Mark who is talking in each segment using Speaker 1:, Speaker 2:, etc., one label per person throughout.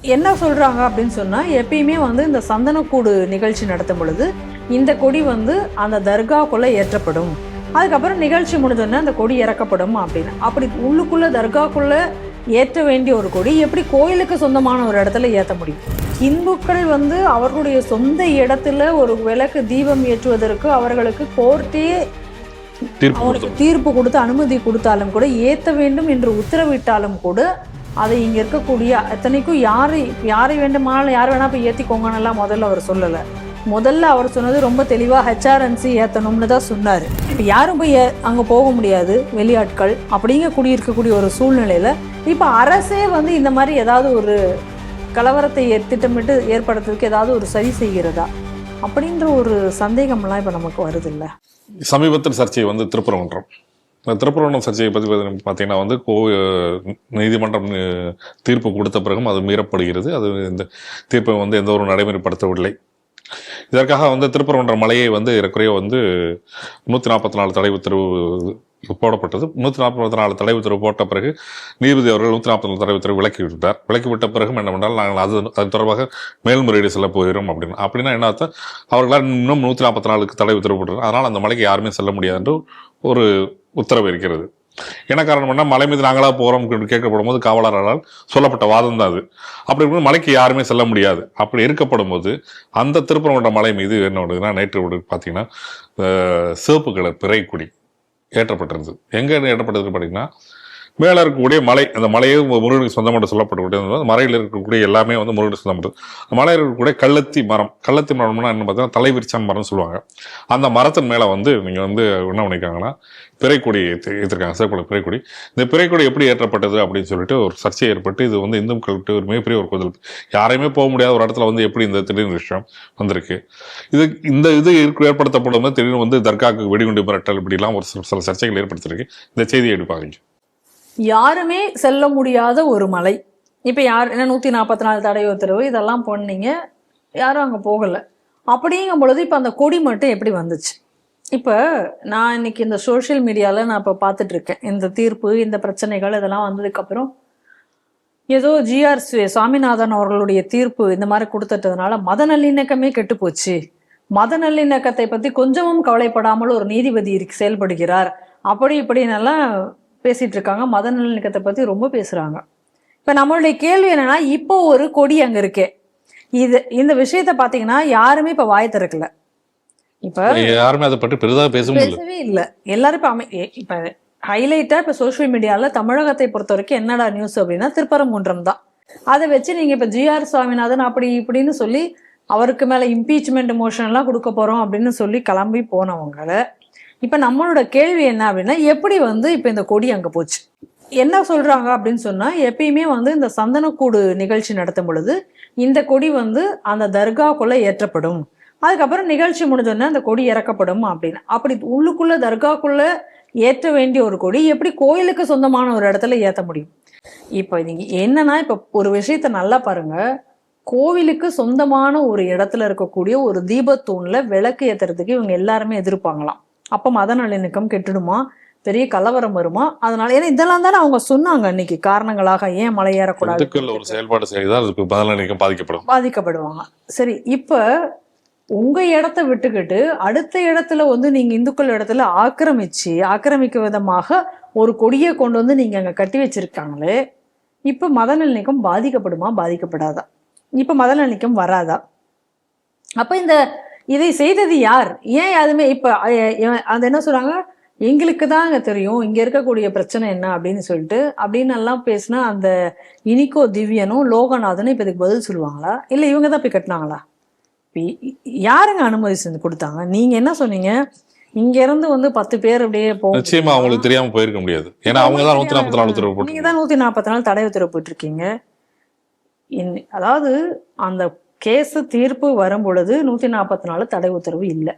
Speaker 1: என்ன சொல்றாங்க அப்படின்னு சொன்னா எப்பயுமே வந்து இந்த சந்தனக்கூடு நிகழ்ச்சி நடத்தும் பொழுது இந்த கொடி வந்து அந்த தர்காக்குள்ள ஏற்றப்படும். அதுக்கப்புறம் நிகழ்ச்சி முடிஞ்சோடனே அந்த கொடி இறக்கப்படும் அப்படின்னு. அப்படி உள்ளுக்குள்ள தர்காக்குள்ள ஏற்ற வேண்டிய ஒரு கொடி எப்படி கோயிலுக்கு சொந்தமான ஒரு இடத்துல ஏற்ற முடியும்? இந்துக்கள் வந்து அவர்களுடைய சொந்த இடத்துல ஒரு விளக்கு தீபம் ஏற்றுவதற்கு அவர்களுக்கு கோர்ட்டே
Speaker 2: கொடுத்தோம்.
Speaker 1: தீர்ப்பு கொடுத்து அனுமதி கொடுத்தாலும் கூட ஏற்ற வேண்டும் என்று உத்தரவிட்டாலும் கூட அதை இங்கே இருக்கக்கூடிய அத்தனைக்கும் யார் யாரை வேண்டுமானாலும் யார் வேணால் போய் ஏற்றிக்கோங்கன்னெல்லாம் முதல்ல அவர் சொல்லலை. முதல்ல அவர் சொன்னது ரொம்ப தெளிவாக ஹெச்ஆர்என்சி ஏற்றணும்னு தான் சொன்னார். இப்போ யாரும் போய் அங்கே போக முடியாது வெளியாட்கள் அப்படிங்க கூடி இருக்கக்கூடிய ஒரு சூழ்நிலையில் இப்போ அரசே வந்து இந்த மாதிரி ஏதாவது ஒரு கலவரத்தை திட்டமிட்டு ஏற்படுத்துறதுக்கு ஏதாவது ஒரு சரி செய்கிறதா? அப்படின்ற ஒரு சந்தேகம்லாம் இப்போ நமக்கு வருது இல்லை
Speaker 2: சமீபத்தில் சர்ச்சை வந்து திருப்பரங்குன்றம். இந்த சர்ச்சையை பற்றி பார்த்தீங்கன்னா வந்து கோ நீதிமன்றம் தீர்ப்பு கொடுத்த பிறகும் அது மீறப்படுகிறது. அது இந்த தீர்ப்பை வந்து எந்த ஒரு நடைமுறைப்படுத்தவில்லை. இதற்காக வந்து திருப்பரங்குன்றம் மலையை வந்து ஏறக்குறைய வந்து நூற்றி நாற்பத்தி நாலு தடை உத்தரவு போடப்பட்டது. நூற்றி நாற்பத்தி நாலு தடை உத்தரவு போட்ட பிறகு நீதிபதி அவர்கள் நூற்றி நாற்பத்தி நாலு தடை உத்தரவு விலக்கி விட்டார். விலக்கி விட்ட பிறகும் என்ன பண்ணால் நாங்கள் அது அது தொடர்பாக மேல்முறையீடு செல்ல போகிறோம் அப்படின்னு. அப்படின்னா என்ன அர்த்தம்? அவர்களால் இன்னும் நூற்றி நாற்பத்தி நாலுக்கு தடை உத்தரவு போட்டுருக்காங்க அதனால் அந்த மலைக்கு யாருமே செல்ல முடியாது என்று ஒரு உத்தரவு இருக்கிறது. என்ன காரணம்னா மலை மீது நாங்களாக போகிறோம் கேட்கப்படும் போது காவலரால் சொல்லப்பட்ட வாதம் தான் அது. அப்படி இருக்கும்போது மலைக்கு யாருமே செல்ல முடியாது. அப்படி இருக்கப்படும் போது அந்த திருப்பரங்குன்ற மலை மீது என்ன ஒன்றுதுன்னா நேற்று பார்த்தீங்கன்னா சிவப்பு கலர் பிறைக்குடி ஏற்றப்பட்டிருந்தது. எங்கே ஏற்றப்பட்டது பார்த்தீங்கன்னா மேலே இருக்கக்கூடிய மலை அந்த மலையே முருகனுக்கு சொந்தமாக சொல்லப்படக்கூடிய மலையில் இருக்கக்கூடிய எல்லாமே வந்து முருகனுக்கு சொந்தப்பட்டது அந்த மலையில் இருக்கக்கூடிய கள்ளத்தி மரம் கள்ளத்தி மரம்னா என்ன பார்த்தீங்கன்னா தலைவிரிச்சான் மரம்னு சொல்லுவாங்க. அந்த மரத்தின் மேலே வந்து நீங்கள் வந்து என்ன பண்ணியிருக்காங்கன்னா பிறைக்கொடி ஏற்றி ஏற்றிருக்காங்க சிறப்பு பிறைக்கொடி. இந்த பிறைக்கொடி எப்படி ஏற்றப்பட்டது அப்படின்னு சொல்லிட்டு ஒரு சர்ச்சை ஏற்பட்டு இது வந்து இந்துக்களுக்கு ஒரு மிகப்பெரிய ஒரு கொதல். யாரையுமே போக முடியாத ஒரு இடத்துல வந்து எப்படி இந்த திடீர்னு விஷயம் வந்திருக்கு. இது இந்த இது ஏற்படுத்தப்படும் திடீர்னு வந்து தர்காவுக்கு வெடிகுண்டு மிரட்டல் இப்படிலாம் ஒரு சில சில சர்ச்சைகள் ஏற்படுத்திருக்கு. இந்த செய்தியை எடுப்பாங்க
Speaker 1: யாருமே செல்ல முடியாத ஒரு மலை. இப்போ யார் என்ன நூற்றி நாற்பத்தி நாலு தடை உத்தரவு இதெல்லாம் பண்ணீங்க யாரும் அங்கே போகலை. அப்படிங்கும் பொழுது இப்போ அந்த கொடி மட்டும் எப்படி வந்துச்சு? இப்போ நான் இன்னைக்கு இந்த சோஷியல் மீடியாவில் நான் இப்போ பார்த்துட்ருக்கேன் இந்த தீர்ப்பு இந்த பிரச்சனைகள் இதெல்லாம் வந்ததுக்கப்புறம் ஏதோ ஜிஆர் சுவாமிநாதன் அவர்களுடைய தீர்ப்பு இந்த மாதிரி கொடுத்துட்டதுனால மத நல்லிணக்கமே கெட்டு போச்சு. மத நல்லிணக்கத்தை பற்றி கொஞ்சமும் கவலைப்படாமல் ஒரு நீதிபதி இருக்கு- செயல்படுகிறார். அப்படி இப்படின்னெல்லாம் பேசிட்டு இருக்காங்க மத நல்லிணக்கத்தை பற்றி ரொம்ப பேசுகிறாங்க இப்போ நம்மளுடைய கேள்வி என்னன்னா இப்போ ஒரு கொடி அங்கே இருக்கே. இது இந்த விஷயத்த பார்த்தீங்கன்னா யாருமே இப்போ வாய் திறக்கல. இப்போ
Speaker 2: யாருமே அதை பற்றி பெரிதாக
Speaker 1: பேசவே இல்லை. எல்லாரும் இப்போ அமை இப்போ ஹைலைட்டாக இப்போ சோஷியல் மீடியாவில் தமிழகத்தை பொறுத்த வரைக்கும் என்னடா நியூஸ் அப்படின்னா திருப்பரங்குன்றம் தான். அதை வச்சு நீங்கள் இப்போ ஜிஆர் சுவாமிநாதன் அப்படி இப்படின்னு சொல்லி அவருக்கு மேலே இம்பீச்மெண்ட் மோஷன்லாம் கொடுக்க போகிறோம் அப்படின்னு சொல்லி கிளம்பி போனவங்கள இப்போ நம்மளோட கேள்வி என்ன அப்படின்னா எப்படி வந்து இப்போ இந்த கொடி அங்கே போச்சு? என்ன சொல்கிறாங்க அப்படின்னு சொன்னால் எப்பயுமே வந்து இந்த சந்தனக்கூடு நிகழ்ச்சி நடத்தும் பொழுது இந்த கொடி வந்து அந்த தர்காக்குள்ளே ஏற்றப்படும். அதுக்கப்புறம் நிகழ்ச்சி முடிஞ்சோடனே அந்த கொடி இறக்கப்படும் அப்படின்னு. அப்படி உள்ளுக்குள்ள தர்காக்குள்ள ஏற்ற வேண்டிய ஒரு கொடி எப்படி கோயிலுக்கு சொந்தமான ஒரு இடத்துல ஏற்ற முடியும்? இப்போ நீங்க என்னன்னா இப்போ ஒரு விஷயத்த நல்லா பாருங்க. கோவிலுக்கு சொந்தமான ஒரு இடத்துல இருக்கக்கூடிய ஒரு தீபத்தூண்ல விளக்கு ஏத்துறதுக்கு இவங்க எல்லாருமே எதிர்ப்பாங்களாம். அப்ப மத நல்லிணக்கம் கெட்டுடுமா? பெரிய கலவரம் வருமா? அதனால ஏன்னா இதெல்லாம் தானே அவங்க சொன்னாங்க அன்னைக்கு. காரணங்களாக ஏன் மலை ஏறக்கூடாது?
Speaker 2: இந்துக்கள் ஒரு செயல்பாடு செய்தால் அதுக்கு பதிலளிக்கம் பாதிக்கப்படும்.
Speaker 1: பாதிக்கப்படுவாங்க. சரி இப்ப உங்க இடத்த விட்டுக்கிட்டு அடுத்த இடத்துல வந்து நீங்க இந்துக்கள் இடத்துல ஆக்கிரமிச்சு ஆக்கிரமிக்க விதமாக ஒரு கொடியை கொண்டு வந்து நீங்க அங்க கட்டி வச்சிருக்காங்களே இப்ப மத நல்லிணக்கம் பாதிக்கப்படுமா? பாதிக்கப்படாதா? இப்ப மத நல்லிணக்கம் வராதா? அப்ப இந்த இதை செய்தது யார்? ஏன் யாருமே இப்ப அது என்ன சொல்றாங்க? எங்களுக்கு தான் அங்க தெரியும் இங்க இருக்கக்கூடிய பிரச்சனை என்ன அப்படின்னு சொல்லிட்டு அப்படின்னு எல்லாம் பேசினா அந்த இனிக்கோ திவ்யனும் லோகநாதனும் இப்ப இதுக்கு பதில் சொல்லுவாங்களா? இல்ல இவங்க தான் போய் கட்டினாங்களா? யாருங்க அனுமதி செஞ்சு கொடுத்தாங்க? நீங்க என்ன சொன்னீங்க? இங்க இருந்து வந்து பத்து பேர் அப்படியே போக
Speaker 2: நிச்சயமா அவங்களுக்கு தெரியாம போயிருக்க முடியாது. ஏன்னா அவங்க தான் நூத்தி நாற்பத்தி நாலு உத்தரவு
Speaker 1: நீங்க தான் நூத்தி நாற்பத்தி நாலு தடை உத்தரவு போட்டிருக்கீங்க. அதாவது அந்த கேஸு தீர்ப்பு வரும் பொழுது நூற்றி நாற்பத்தி நாலு தடை உத்தரவு இல்லை.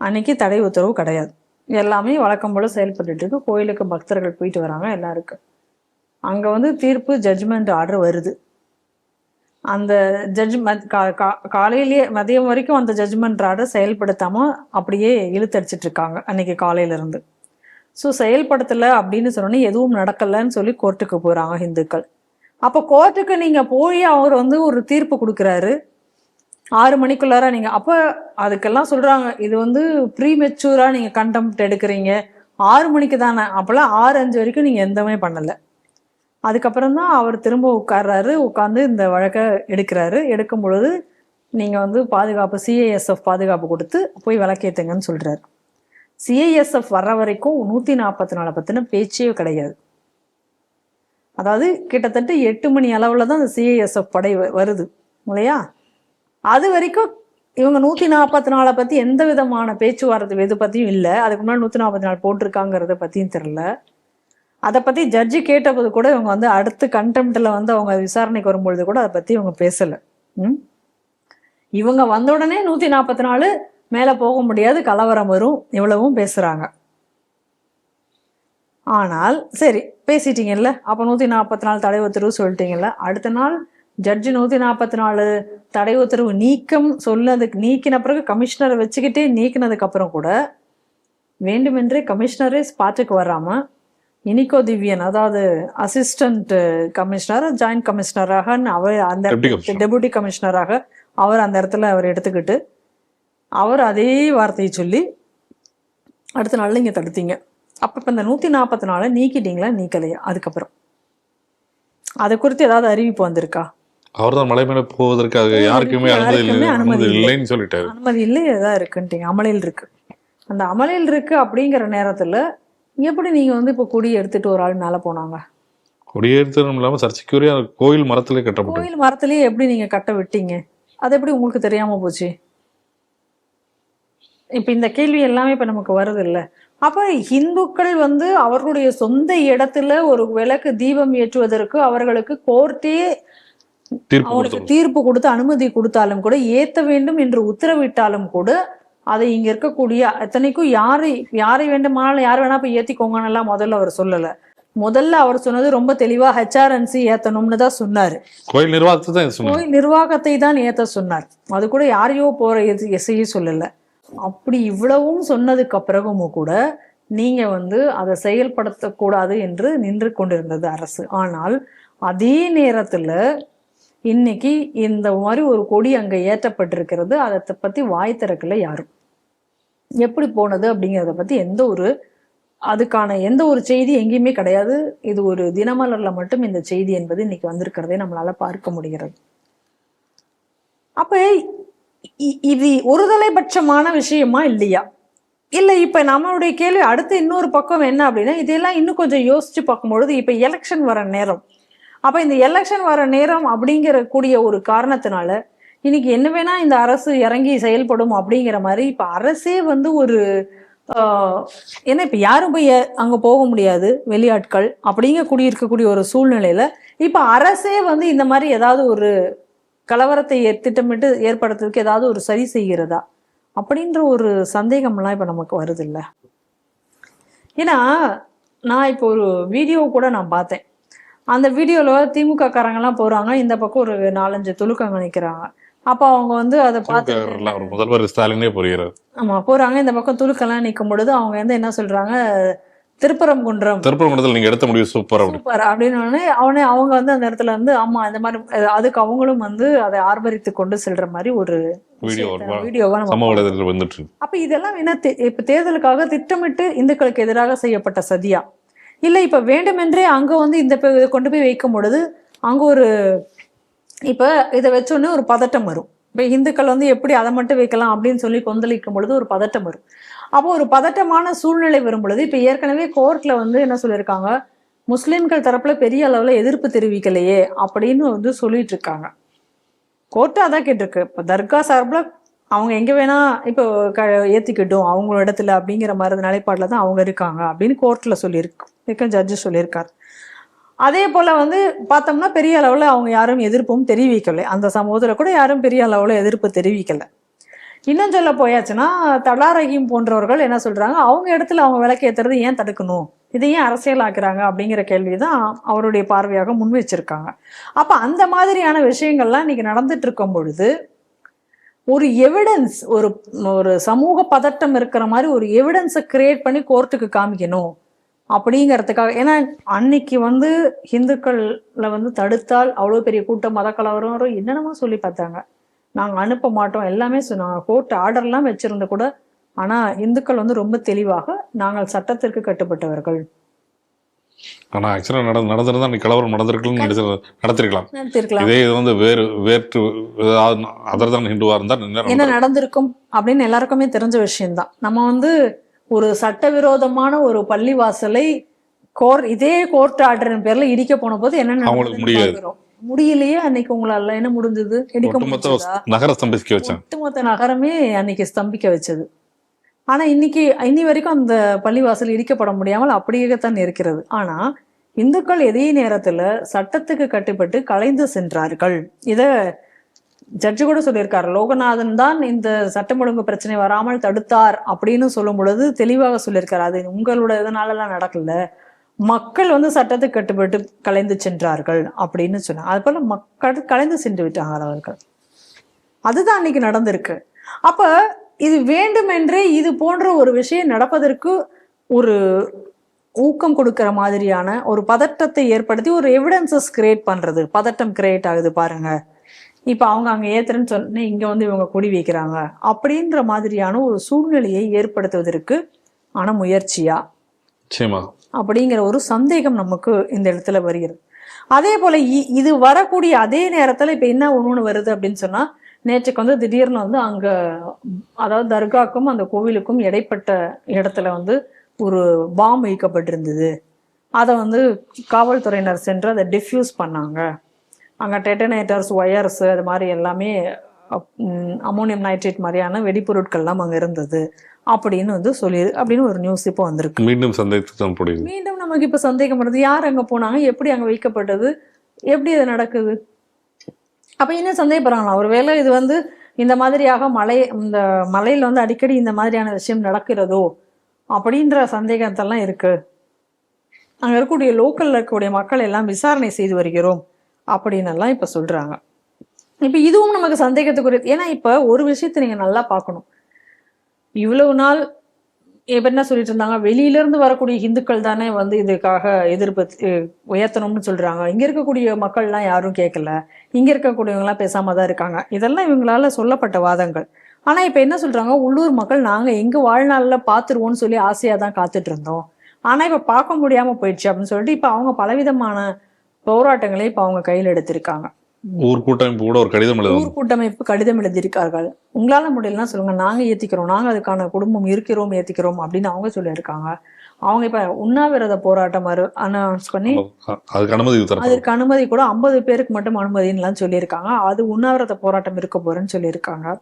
Speaker 1: அன்னைக்கு தடை உத்தரவு கிடையாது. எல்லாமே வழக்கம் போல செயல்பட்டு இருக்கு. கோயிலுக்கு பக்தர்கள் போயிட்டு வராங்க எல்லாருக்கும். அங்கே வந்து தீர்ப்பு ஜட்ஜ்மெண்ட் ஆர்டர் வருது. அந்த ஜட்ஜ் காலையிலேயே மதியம் வரைக்கும் அந்த ஜட்ஜ்மெண்ட் ஆர்டர் செயல்படுத்தாமல் அப்படியே இழுத்தடிச்சிட்டு இருக்காங்க அன்னைக்கு காலையிலேருந்து ஸோ செயல்படுத்தலை அப்படின்னு சொன்னோன்னே எதுவும் நடக்கலைன்னு சொல்லி கோர்ட்டுக்கு போகிறாங்க ஹிந்துக்கள். அப்போ கோர்ட்டுக்கு நீங்கள் போய் அவர் வந்து ஒரு தீர்ப்பு கொடுக்குறாரு. ஆறு மணிக்குள்ளார நீங்கள் அப்போ அதுக்கெல்லாம் சொல்கிறாங்க இது வந்து ப்ரீ மெச்சூராக நீங்கள் கண்டெம்ட் எடுக்கிறீங்க. ஆறு மணிக்கு தானே அப்போல்லாம் ஆறு அஞ்சு வரைக்கும் நீங்கள் எந்தமே பண்ணலை. அதுக்கப்புறம் தான் அவர் திரும்ப உட்கார்றாரு உட்காந்து இந்த வழக்கை எடுக்கிறாரு. எடுக்கும் பொழுது நீங்கள் வந்து பாதுகாப்பு சிஐஎஸ்எஃப் பாதுகாப்பு கொடுத்து போய் விளக்கேத்துங்கன்னு சொல்கிறாரு சிஐஎஸ்எஃப் வர்ற வரைக்கும் நூற்றி நாற்பத்தி நாலு பற்றின பேச்சே கிடையாது. அதாவது கிட்டத்தட்ட எட்டு மணி அளவில் தான் அந்த சிஐஎஸ்எஃப் படை வருது இல்லையா? அது வரைக்கும் இவங்க நூற்றி நாற்பத்தி நாலை பற்றி எந்த விதமான பேச்சுவார்த்தை எது பற்றியும் இல்லை. அதுக்கு முன்னாடி நூற்றி நாற்பத்தி நாலு போட்டிருக்காங்கிறத பற்றியும் தெரில அதை பற்றி ஜட்ஜி கேட்டபோது கூட இவங்க வந்து அடுத்து கண்டெம்ட்டில் வந்து அவங்க விசாரணைக்கு வரும்பொழுது கூட அதை பற்றி இவங்க பேசலை. ம்? இவங்க வந்த உடனே நூற்றி நாற்பத்தி நாலு மேலே போக முடியாது கலவரம் வரும் இவ்வளவும் பேசுகிறாங்க ஆனால் சரி பேசிட்டீங்கல்ல? அப்போ நூற்றி நாற்பத்தி நாலு தடை உத்தரவு சொல்லிட்டீங்கல்ல? அடுத்த நாள் ஜட்ஜி நூற்றி நாற்பத்தி நாலு தடை உத்தரவு நீக்கம் சொல்லதுக்கு நீக்கின பிறகு கமிஷனரை வச்சுக்கிட்டே நீக்கினதுக்கு அப்புறம் கூட வேண்டுமென்றே கமிஷனரே ஸ்பாட்டுக்கு வராம இனிகோ திவ்யன் அதாவது அசிஸ்டன்ட் கமிஷனர் ஜாயின்ட் கமிஷனராக அவர் அந்த. டெபுட்டி கமிஷனராக அவர் அந்த இடத்துல அவர் எடுத்துக்கிட்டு அவர் அதே வார்த்தையை சொல்லி அடுத்த நாள்ல இங்க தடுத்தீங்க. அப்ப இப்ப இந்த நூத்தி நாற்பத்தி நாலு நீக்கிட்டீங்களா? நீக்கலையா? அதுக்கப்புறம். அதை குறித்து ஏதாவது அறிவிப்பு வந்திருக்கா?
Speaker 2: அவர் தான் மலை மேல போவதற்கு அது யாருக்குமே அனுமதி. இல்லைன்னு சொல்லிட்டாரு.
Speaker 1: அனுமதி இல்லை ஏதா இருக்குன்ட்டீங்க அமலையில் இருக்கு. அந்த அமலையில் இருக்கு அப்படிங்கிற நேரத்துல எப்படி நீங்க வந்து இப்ப குடி எடுத்துட்டு ஒரு ஆள் மேல போனாங்க?
Speaker 2: குடியேற்றதும் இல்லாம சர்ச்சைக்குரிய கோயில் மரத்திலே கட்டப்பட்டது.
Speaker 1: கோயில் மரத்திலேயே எப்படி நீங்க கட்ட விட்டீங்க? அது எப்படி உங்களுக்கு தெரியாம போச்சு? இப்ப இந்த கேள்வி எல்லாமே இப்ப நமக்கு வருது இல்ல. அப்ப இந்துக்கள் வந்து அவர்களுடைய சொந்த இடத்துல ஒரு விளக்கு தீபம் ஏற்றுவதற்கு அவர்களுக்கு கோர்ட்டே அவங்களுக்கு
Speaker 2: கொடுத்தது
Speaker 1: தீர்ப்பு கொடுத்து அனுமதி கொடுத்தாலும் கூட ஏத்த வேண்டும் என்று உத்தரவிட்டாலும் கூட அதை இங்க இருக்கக்கூடிய எத்தனைக்கும் யாரை யாரை வேண்டுமானாலும் யார் வேணா போய் ஏத்திக்கோங்கன்னு எல்லாம் முதல்ல அவர் சொல்லல. முதல்ல அவர் சொன்னது ரொம்ப தெளிவா ஹெச்ஆர்என்சி ஏத்தணும்னு தான் சொன்னாரு.
Speaker 2: கோயில் நிர்வாகத்தை தான்
Speaker 1: கோயில் நிர்வாகத்தை தான் ஏத்த சொன்னார். அது கூட யாரையோ போற எது எசையும் சொல்லல. அப்படி இவ்வளவும் சொன்னதுக்கு பிறகும் கூட நீங்க வந்து அதை செயல்படுத்தக்கூடாது என்று நின்று கொண்டிருந்தது அரசு. ஆனால் அதே நேரத்துல இன்னைக்கு இந்த மாதிரி ஒரு கொடி அங்க ஏற்றப்பட்டிருக்கிறது. அதை பத்தி வாய் திறக்கல யாரும். எப்படி போனது அப்படிங்கிறத பத்தி எந்த ஒரு அதுக்கான எந்த ஒரு செய்தி எங்கேயுமே கிடையாது. இது ஒரு தினமலர்ல மட்டும் இந்த செய்தி என்பது இன்னைக்கு வந்திருக்கிறதே நம்மளால பார்க்க முடிகிறது. அப்ப இது ஒருதலைபட்சமான விஷயமா இல்லையா? இல்லை இப்போ நம்மளுடைய கேள்வி அடுத்து இன்னொரு பக்கம் என்ன அப்படின்னா இதெல்லாம் இன்னும் கொஞ்சம் யோசிச்சு பார்க்கும்பொழுது இப்போ எலெக்ஷன் வர நேரம். அப்போ இந்த எலெக்ஷன் வர நேரம் அப்படிங்கிற கூடிய ஒரு காரணத்தினால இன்னைக்கு என்ன வேணா இந்த அரசு இறங்கி செயல்படும் அப்படிங்கிற மாதிரி இப்போ அரசே வந்து ஒரு ஏன்னா இப்போ யாரும் போய் அங்கே போக முடியாது வெளியாட்கள் அப்படிங்க கூடியிருக்கக்கூடிய ஒரு சூழ்நிலையில இப்போ அரசே வந்து இந்த மாதிரி ஏதாவது ஒரு கலவரத்தை திட்டமிட்டு ஏற்படுத்துறதுக்கு ஏதாவது ஒரு சரி செய்கிறதா? அப்படின்ற ஒரு சந்தேகம்லாம் இப்ப நமக்கு வருது இல்ல ஏன்னா நான் இப்போ ஒரு வீடியோ கூட நான் பார்த்தேன். அந்த வீடியோல திமுக காரங்கெல்லாம் போறாங்க. இந்த பக்கம் ஒரு நாலஞ்சு துலுக்கங்க நிக்கிறாங்க. அப்ப அவங்க வந்து அதை பார்த்து
Speaker 2: முதல்வர் ஸ்டாலினே புரிகிறார்
Speaker 1: ஆமா போறாங்க. இந்த பக்கம் துலுக்கெல்லாம் நிற்கும் பொழுது அவங்க வந்து என்ன சொல்றாங்க? திருப்பரங்குன்றம்.
Speaker 2: திருப்பரங்குன்றத்தில் நீங்க எடுத்த முடிவு சூப்பர்
Speaker 1: சூப்பர். அப்படின்னு அவனே அவங்க வந்து அந்த இடத்துல வந்து ஆமா இந்த மாதிரி அதுக்கு அவங்களும் வந்து அதை ஆர்ப்பரித்து கொண்டு செல்ற மாதிரி ஒரு. அப்ப இதெல்லாம் என்ன இப்ப தேர்தலுக்காக திட்டமிட்டு இந்துக்களுக்கு எதிராக செய்யப்பட்ட சதியா? இல்ல இப்ப வேண்டுமென்றே அங்க வந்து இந்த கொண்டு போய் வைக்கும் பொழுது அங்க ஒரு இப்ப இதை வச்சோடனே ஒரு பதட்டம் வரும். இப்ப இந்துக்கள் வந்து எப்படி அதை மட்டும் வைக்கலாம் அப்படின்னு சொல்லி கொந்தளிக்கும் பொழுது ஒரு பதட்டம் வரும். அப்போ ஒரு பதட்டமான சூழ்நிலை வரும் பொழுது இப்ப ஏற்கனவே கோர்ட்ல வந்து என்ன சொல்லியிருக்காங்க? முஸ்லிம்கள் தரப்புல பெரிய அளவுல எதிர்ப்பு தெரிவிக்கலையே அப்படின்னு வந்து சொல்லிட்டு இருக்காங்க. கோர்ட்டு அதான் கேட்டிருக்கு. இப்போ தர்கா சார்பில் அவங்க எங்கே வேணா இப்போ க ஏற்றிக்கிட்டோம் அவங்களோட இடத்துல அப்படிங்கிற மாதிரி நிலைப்பாடில் தான் அவங்க இருக்காங்க அப்படின்னு கோர்ட்டில் சொல்லியிருக்கு. இருக்க ஜட்ஜு சொல்லியிருக்கார். அதே போல் வந்து பார்த்தோம்னா பெரிய அளவில் அவங்க யாரும் எதிர்ப்பும் தெரிவிக்கலை. அந்த சமூகத்தில் கூட யாரும் பெரிய அளவில் எதிர்ப்பு தெரிவிக்கலை. இன்னும் சொல்ல போயாச்சுன்னா தலா ரஹீம் போன்றவர்கள் என்ன சொல்றாங்க அவங்க இடத்துல அவங்க விளக்கேற்றுறது ஏத்துறது ஏன் தடுக்கணும்? இதை ஏன் அரசியல் ஆக்குறாங்க? அப்படிங்கிற கேள்விதான் அவருடைய பார்வையாக முன் வச்சிருக்காங்க. அந்த மாதிரியான விஷயங்கள்லாம் இன்னைக்கு நடந்துட்டு இருக்கும் பொழுது ஒரு எவிடன்ஸ் ஒரு ஒரு சமூக பதட்டம் இருக்கிற மாதிரி ஒரு எவிடன்ஸை கிரியேட் பண்ணி கோர்ட்டுக்கு காமிக்கணும். அப்படிங்கிறதுக்காக ஏன்னா அன்னைக்கு வந்து ஹிந்துக்களில் வந்து தடுத்தால் அவ்வளோ பெரிய கூட்டம் மத கலவரம் என்னென்னமோ சொல்லி பார்த்தாங்க. நாங்க அனுப்ப மாட்டோம். எல்லாமே சொன்னாங்க கோர்ட் ஆர்டர்லாம் வச்சிருந்த கூட ஆனா இந்துக்கள் வந்து ரொம்ப தெளிவாக நாங்கள் சட்டத்திற்கு கட்டுப்பட்டவர்கள்.
Speaker 2: ஆனா ஆக்சுவலா நட நடந்திருந்தா அன்னைக்கு கலவரம் நடந்திருக்கலாம் நடத்திருக்கலாம். இதே இது வந்து வேறு வேற்று அதர் தான் ஹிந்துவா இருந்தா நேரம்
Speaker 1: என்ன நடந்திருக்கும் அப்படின்னு எல்லாருக்குமே தெரிஞ்ச விஷயம்தான். நம்ம வந்து ஒரு சட்டவிரோதமான ஒரு பள்ளிவாசலை கோர் இதே கோர்ட் ஆர்டரின் பேர்ல இடிக்க போன போது என்ன. பார்க்கிறோம். முடியலையே அன்னைக்கு உங்களால. என்ன முடிஞ்சது? முடிஞ்சதா?
Speaker 2: நகர ஸ்தம்பிக்க வச்சாங்க
Speaker 1: ஒட்டுமொத்த நகரமே அன்னைக்கு ஸ்தம்பிக்க வச்சது. ஆனா இன்னைக்கு இன்னி வரைக்கும் அந்த பள்ளிவாசல் இடிக்கப்பட முடியாமல் அப்படியேத்தான் இருக்கிறது. ஆனா இந்துக்கள் இதே நேரத்துல சட்டத்துக்கு கட்டுப்பட்டு கலைந்து சென்றார்கள். இத ஜட்ஜு கூட சொல்லியிருக்காரு. லோகநாதன் தான் இந்த சட்டம் ஒழுங்கு பிரச்சனை வராமல் தடுத்தார் அப்படின்னு சொல்லும் பொழுது தெளிவாக சொல்லியிருக்காரு. அது உங்களோட இதனாலலாம் நடக்கல. மக்கள் வந்து சட்டத்தை கட்டுப்பட்டு கலைந்து சென்றார்கள் அப்படின்னு சொன்னாங்க அது போல மக்கள் கலைந்து சென்று விட்டாங்க அவர்கள் அதுதான் அன்னைக்கு நடந்திருக்கு. அப்ப இது வேண்டுமென்றே இது போன்ற ஒரு விஷயம் நடப்பதற்கு ஒரு ஊக்கம் கொடுக்கிற மாதிரியான ஒரு பதட்டத்தை ஏற்படுத்தி ஒரு எவிடன்சஸ் கிரியேட் பண்றது. பதட்டம் கிரியேட் ஆகுது பாருங்க. இப்ப அவங்க அங்க ஏத்துறேன்னு சொன்னே இங்க வந்து இவங்க கொடி வைக்கிறாங்க அப்படின்ற மாதிரியான ஒரு சூழ்நிலையை ஏற்படுத்துவதற்கு ஆன முயற்சியா?
Speaker 2: நிச்சயமா.
Speaker 1: அப்படிங்கிற ஒரு சந்தேகம் நமக்கு இந்த இடத்துல வருகிறது. அதே போல இ- இது வரக்கூடிய அதே நேரத்துல இப்ப என்ன ஒண்ணு வருது அப்படின்னு சொன்னா நேற்றுக்கு வந்து திடீர்னு வந்து அங்க அதாவது தர்காக்கும் அந்த கோவிலுக்கும் இடைப்பட்ட இடத்துல வந்து ஒரு பாம் வைக்கப்பட்டிருந்தது. அதை வந்து காவல்துறையினர் சென்று அதை டிஃப்யூஸ் பண்ணாங்க. அங்கே டெட்டனேட்டர்ஸ் ஒயர்ஸ் அது மாதிரி எல்லாமே அமோனியம் நைட்ரேட் மாதிரியான வெடிப்பொருட்கள்லாம் அங்கே இருந்தது. அப்படின்னு வந்து சொல்லி அப்படின்னு ஒரு நியூஸ் இப்போ வந்திருக்கு.
Speaker 2: மீண்டும் போடுது
Speaker 1: மீண்டும் நமக்கு இப்ப சந்தேகம் வருது. யார் அங்க போனாங்க? எப்படி அங்க வைக்கப்பட்டது? எப்படி அது நடக்குது? அப்ப என்ன சந்தேகப்படுறாங்களா? ஒருவேளை இது வந்து இந்த மாதிரியாக மலை இந்த மலையில வந்து அடிக்கடி இந்த மாதிரியான விஷயம் நடக்கிறதோ? அப்படின்ற சந்தேகத்தெல்லாம் இருக்கு. அங்க இருக்கக்கூடிய லோக்கல்ல இருக்கக்கூடிய மக்கள் எல்லாம் விசாரணை செய்து வருகிறோம். அப்படின்னு எல்லாம் இப்ப சொல்றாங்க. இப்போ இதுவும் நமக்கு சந்தேகத்துக்குரிய ஏன்னா இப்போ ஒரு விஷயத்தை நீங்கள் நல்லா பார்க்கணும். இவ்வளவு நாள் இப்போ என்ன சொல்லிட்டு இருந்தாங்க? வெளியிலேருந்து வரக்கூடிய இந்துக்கள் தானே வந்து இதுக்காக எதிர்ப்பு உயர்த்தணும்னு சொல்கிறாங்க இங்கே இருக்கக்கூடிய மக்கள்லாம் யாரும் கேட்கல. இங்கே இருக்கக்கூடியவங்களாம் பேசாமல் தான் இருக்காங்க. இதெல்லாம் இவங்களால சொல்லப்பட்ட வாதங்கள். ஆனால் இப்போ என்ன சொல்கிறாங்க உள்ளூர் மக்கள் நாங்கள் எங்கள் வாழ்நாளில் பார்த்துருவோம்னு சொல்லி ஆசையாக தான் காத்துட்டு இருந்தோம். ஆனால் இப்போ பார்க்க முடியாமல் போயிடுச்சு அப்படின்னு சொல்லிட்டு இப்போ அவங்க பலவிதமான போராட்டங்களை இப்போ அவங்க கையில் எடுத்திருக்காங்க.
Speaker 2: ஊர் கூட்டமைப்பு கூட ஒரு கடிதம் எழுதும்
Speaker 1: ஊர் கூட்டமைப்பு கடிதம் எழுதியிருக்கார்கள். உங்களால முடியலன்னா சொல்லுங்க. நாங்க ஏத்திக்கிறோம். நாங்க அதுக்கான குடும்பம் இருக்கிறோம் ஏத்திக்கிறோம் அப்படின்னு அவங்க சொல்லியிருக்காங்க. அவங்க இப்ப உண்ணாவிரத போராட்டம் அனௌன்ஸ் பண்ணி
Speaker 2: அதுக்கு அனுமதி
Speaker 1: அதற்கு அனுமதி கூட ஐம்பது பேருக்கு மட்டும் அனுமதின்னுலாம் சொல்லியிருக்காங்க. அது உண்ணாவிரத போராட்டம் இருக்க போறேன்னு சொல்லியிருக்காங்க.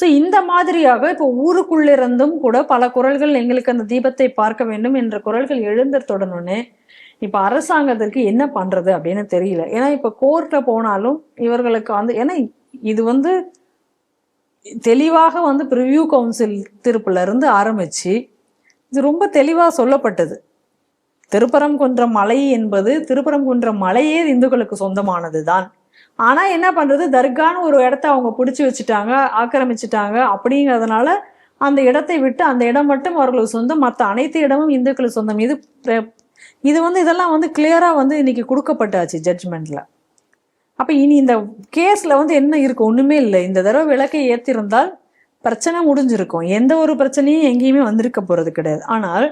Speaker 1: ஸோ இந்த மாதிரியாக இப்போ ஊருக்குள்ள இருந்தும் கூட பல குரல்கள் எங்களுக்கு அந்த தீபத்தை பார்க்க வேண்டும் என்ற குரல்கள் எழுந்ததுடனே இப்போ அரசாங்கத்திற்கு என்ன பண்ணுறது அப்படின்னு தெரியல. ஏன்னா இப்போ கோர்ட்டில் போனாலும் இவர்களுக்கு வந்து ஏன்னா இது வந்து தெளிவாக வந்து ப்ரிவ்யூ கவுன்சில் தீர்ப்புல இருந்து ஆரம்பிச்சு இது ரொம்ப தெளிவாக சொல்லப்பட்டது. திருப்பரங்குன்றம் மலை என்பது திருப்பரங்குன்றம் மலையே இந்துக்களுக்கு சொந்தமானது தான் ஆனால் என்ன பண்ணுறது தர்கான்னு ஒரு இடத்த அவங்க பிடிச்சி வச்சுட்டாங்க ஆக்கிரமிச்சிட்டாங்க அப்படிங்கிறதுனால அந்த இடத்தை விட்டு அந்த இடம் மட்டும் அவர்களுக்கு சொந்தம் மற்ற அனைத்து இடமும் இந்துக்களுக்கு சொந்தம். இது இது வந்து இதெல்லாம் வந்து கிளியராக வந்து இன்னைக்கு கொடுக்கப்பட்டாச்சு ஜட்ஜ்மெண்ட்ல அப்போ இனி இந்த கேஸில் வந்து என்ன இருக்கு? ஒன்றுமே இல்லை. இந்த தடவை விளக்கை ஏற்றிருந்தால் பிரச்சனை முடிஞ்சிருக்கும். எந்த ஒரு பிரச்சனையும் எங்கேயுமே வந்திருக்க போறது கிடையாது. ஆனால்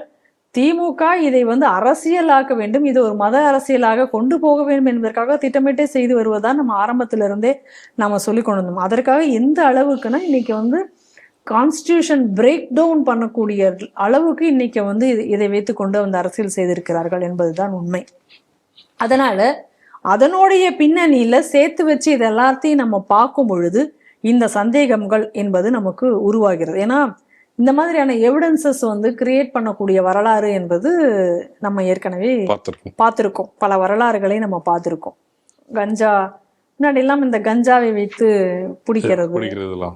Speaker 1: திமுக இதை வந்து அரசியலாக்க வேண்டும். இது ஒரு மத அரசியலாக கொண்டு போக வேண்டும் என்பதற்காக திட்டமிட்டே செய்து வருவதா நம்ம ஆரம்பத்திலிருந்தே நம்ம சொல்லி கொண்டு வந்தோம் அதற்காக எந்த அளவுக்குன்னா இன்னைக்கு வந்து கான்ஸ்டியூஷன் பிரேக் டவுன் பண்ணக்கூடிய அளவுக்கு இன்னைக்கு வந்து இது- இதை வைத்துக்கொண்டு வந்து அரசியல் செய்திருக்கிறார்கள் என்பதுதான் உண்மை. அதனால அதனுடைய பின்னணியில சேர்த்து வச்சு இது எல்லாத்தையும் நம்ம பார்க்கும் பொழுது இந்த சந்தேகங்கள் என்பது நமக்கு உருவாகிறது. ஏன்னா இந்த மாதிரியான எவிடன்சஸ் வந்து கிரியேட் பண்ணக்கூடிய வரலாறு என்பது நம்ம ஏற்கனவே
Speaker 2: பார்த்துருக்கோம்.
Speaker 1: பல வரலாறுகளை நம்ம பார்த்துருக்கோம். கஞ்சா முன்னாடி எல்லாம் இந்த கஞ்சாவை வைத்து பிடிக்கிறது.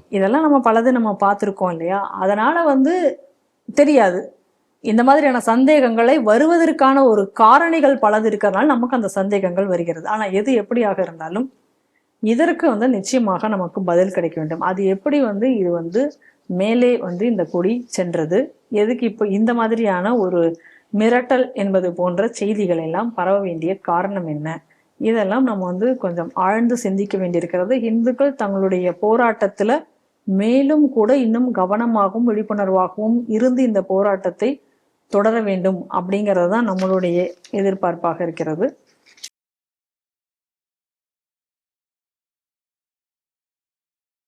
Speaker 1: இதெல்லாம் நம்ம பலது நம்ம பார்த்துருக்கோம் இல்லையா? அதனால வந்து தெரியாது. இந்த மாதிரியான சந்தேகங்களை வருவதற்கான ஒரு காரணிகள் பலது இருக்கிறதுனால நமக்கு அந்த சந்தேகங்கள் வருகிறது. ஆனா எது எப்படியாக இருந்தாலும் இதற்கு வந்து நிச்சயமாக நமக்கு பதில் கிடைக்க வேண்டும். அது எப்படி வந்து இது வந்து மேலே வந்து இந்த கொடி சென்றது? எதுக்கு இப்போ இந்த மாதிரியான ஒரு மிரட்டல் என்பது போன்ற செய்திகள் எல்லாம் பரவ வேண்டிய காரணம் என்ன? இதெல்லாம் நம்ம வந்து கொஞ்சம் ஆழ்ந்து சிந்திக்க வேண்டியிருக்கிறது. இந்துக்கள் தங்களுடைய போராட்டத்துல மேலும் கூட இன்னும் கவனமாகவும் விழிப்புணர்வாகவும் இருந்து இந்த போராட்டத்தை தொடர வேண்டும் அப்படிங்கிறது தான் நம்மளுடைய எதிர்பார்ப்பாக இருக்கிறது.